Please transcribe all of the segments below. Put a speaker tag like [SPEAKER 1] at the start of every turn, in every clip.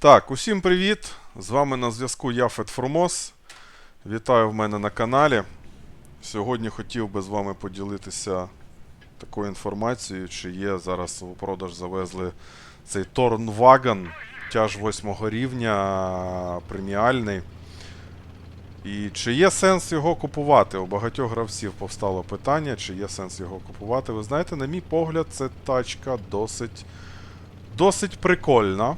[SPEAKER 1] Так, усім привіт! З вами на зв'язку я Фет. Вітаю в мене на каналі. Сьогодні хотів би з вами поділитися такою інформацією, чи є зараз у продаж завезли цей Торнваган, тяж 8 рівня, преміальний. І чи є сенс його купувати? У багатьох гравців повстало питання, чи є сенс його купувати. Ви знаєте, на мій погляд, це тачка досить, досить прикольна.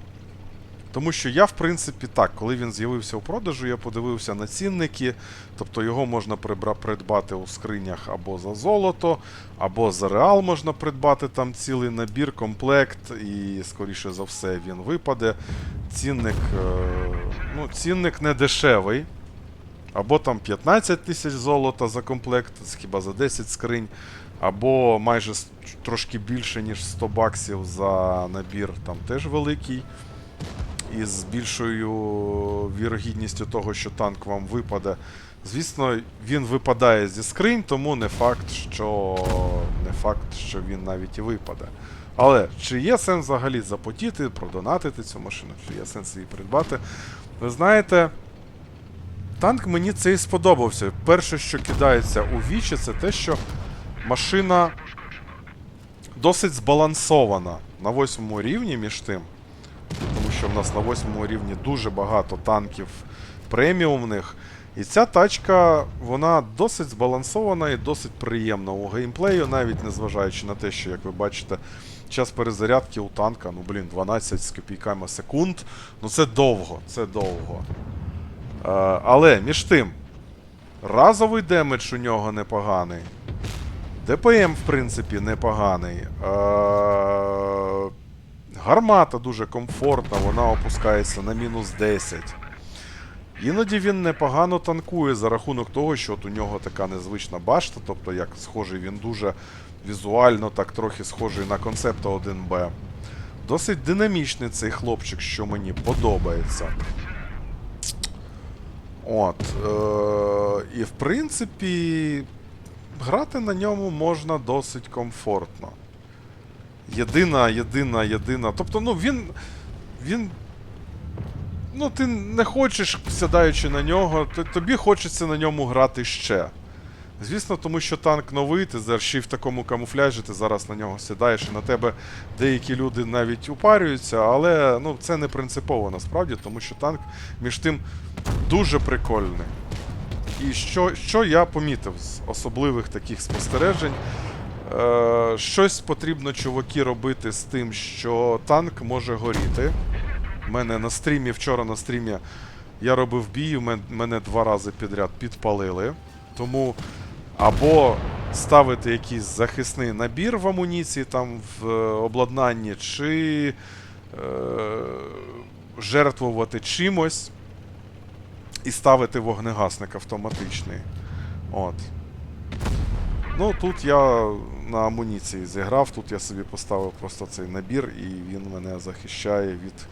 [SPEAKER 1] Тому що я, в принципі, так, коли він з'явився у продажу, я подивився на цінники, тобто його можна придбати у скринях або за золото, або за реал можна придбати там цілий набір, комплект, і, скоріше за все, він випаде. Цінник, е, ну, цінник не дешевий. Або там 15 тисяч золота за комплект, хіба за 10 скринь, або майже трошки більше, ніж 100 баксів за набір, там теж великий із більшою вірогідністю того, що танк вам випаде. Звісно, він випадає зі скринь, тому не факт, що не факт, що він навіть і випаде. Але чи є сенс взагалі запотіти, продонатити цю машину, чи є сенс її придбати? Ви знаєте, танк мені цей сподобався. Перше, що кидається у вічі, це те, що машина досить збалансована на восьмому рівні між тим що в нас на восьмому рівні дуже багато танків преміумних. І ця тачка, вона досить збалансована і досить приємна у геймплею, навіть незважаючи на те, що, як ви бачите, час перезарядки у танка, ну блін, 12 з копійками секунд. Ну це довго, це довго. Е, але між тим, разовий демедж у нього непоганий. ДПМ, в принципі, непоганий. Е, Гармата дуже комфортна, вона опускається на мінус 10. Іноді він непогано танкує за рахунок того, що от у нього така незвична башта, тобто як схожий він дуже візуально, так трохи схожий на концепта 1Б. Досить динамічний цей хлопчик, що мені подобається. От. Е- і в принципі, грати на ньому можна досить комфортно. Єдина, єдина, єдина. Тобто, ну він. Він. Ну, ти не хочеш, сідаючи на нього, тобі хочеться на ньому грати ще. Звісно, тому що танк новий, ти ще й в такому камуфляжі, ти зараз на нього сідаєш, і на тебе деякі люди навіть упарюються, але ну, це не принципово насправді, тому що танк між тим дуже прикольний. І що, що я помітив з особливих таких спостережень, Е, щось потрібно, чуваки, робити з тим, що танк може горіти. У мене на стрімі, вчора на стрімі я робив бій, мене два рази підряд підпалили. Тому або ставити якийсь захисний набір в амуніції, там в е, обладнанні, чи е, жертвувати чимось і ставити вогнегасник автоматичний. От. Ну, тут я на амуніції зіграв, тут я собі поставив просто цей набір, і він мене захищає від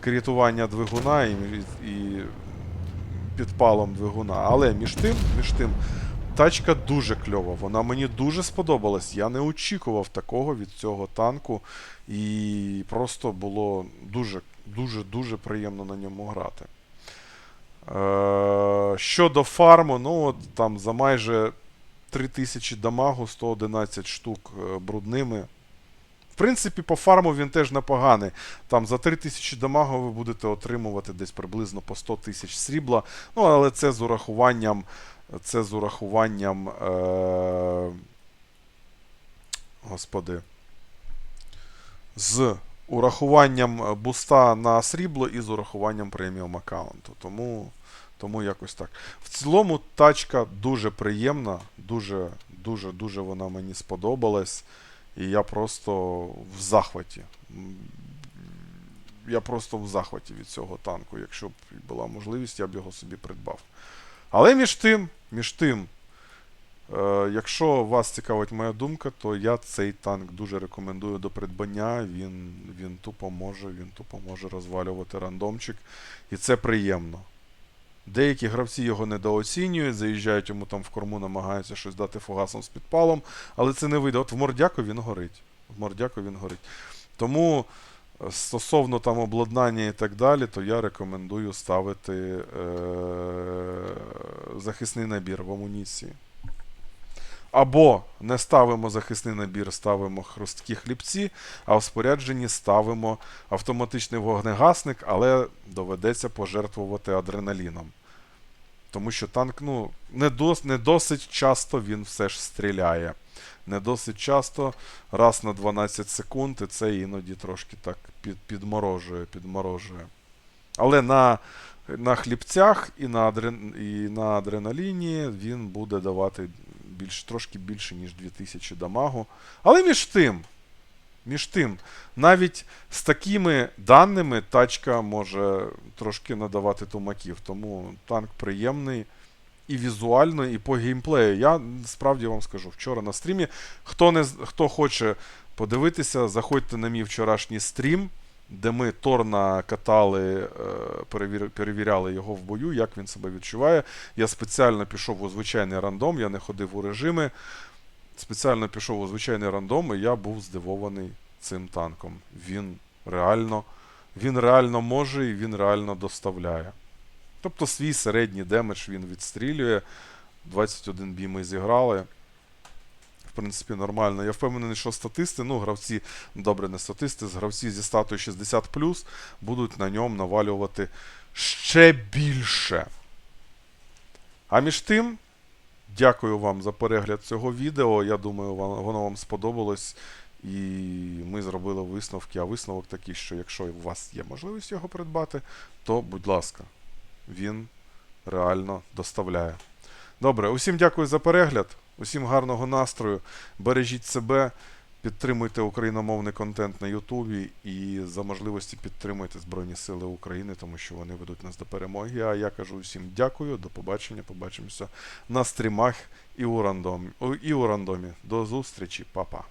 [SPEAKER 1] крітування двигуна і, і підпалом двигуна. Але між тим, між тим, тачка дуже кльова. Вона мені дуже сподобалась. Я не очікував такого від цього танку. І просто було дуже, дуже, дуже приємно на ньому грати. Е, щодо фарму, ну от там за майже 3000 дамагу, 111 штук е, брудними. В принципі, по фарму він теж непоганий. Там за 3000 дамагу ви будете отримувати десь приблизно по 100 тисяч срібла. Ну, але це з урахуванням. Це з урахуванням. Е... Господи. З урахуванням буста на срібло і з урахуванням преміум аккаунту. Тому, тому якось так. В цілому тачка дуже приємна, дуже, дуже, дуже вона мені сподобалась. І я просто в захваті. Я просто в захваті від цього танку. Якщо б була можливість, я б його собі придбав. Але між тим, між тим, е, якщо вас цікавить моя думка, то я цей танк дуже рекомендую до придбання. Він, він тупо може, він тупо може розвалювати рандомчик. І це приємно. Деякі гравці його недооцінюють, заїжджають йому там в корму, намагаються щось дати фугасом з підпалом, але це не вийде. От в мордяку він горить. В мордяку він горить. Тому Стосовно там обладнання і так далі, то я рекомендую ставити е- захисний набір в амуніції. Або не ставимо захисний набір, ставимо хрусткі хлібці, а в спорядженні ставимо автоматичний вогнегасник, але доведеться пожертвувати адреналіном. Тому що танк, ну, не, дос, не досить часто він все ж стріляє. Не досить часто, раз на 12 секунд, і це іноді трошки так під, підморожує, підморожує. Але на, на хлібцях і на, адрен, і на адреналіні він буде давати більш, трошки більше, ніж 2000 дамагу. Але між тим, між тим, навіть з такими даними тачка може трошки надавати тумаків. Тому танк приємний і візуально, і по геймплею. Я справді вам скажу, вчора на стрімі. Хто, не, хто хоче подивитися, заходьте на мій вчорашній стрім, де ми Торна катали, е, перевір, перевіряли його в бою, як він себе відчуває. Я спеціально пішов у звичайний рандом, я не ходив у режими. Спеціально пішов у звичайний рандом, і я був здивований цим танком. Він реально, він реально може і він реально доставляє. Тобто свій середній демедж він відстрілює. 21 бій ми зіграли. В принципі, нормально. Я впевнений, що статисти, ну, гравці, добре, не статисти, гравці зі статою 60 будуть на ньому навалювати ще більше. А між тим, дякую вам за перегляд цього відео. Я думаю, воно вам сподобалось. І ми зробили висновки. А висновок такий, що якщо у вас є можливість його придбати, то будь ласка, він реально доставляє. Добре, усім дякую за перегляд, усім гарного настрою. Бережіть себе, підтримуйте україномовний контент на Ютубі і за можливості підтримуйте Збройні Сили України, тому що вони ведуть нас до перемоги. А я кажу усім дякую, до побачення. Побачимося на стрімах і у рандомі. І у рандомі. До зустрічі, па-па.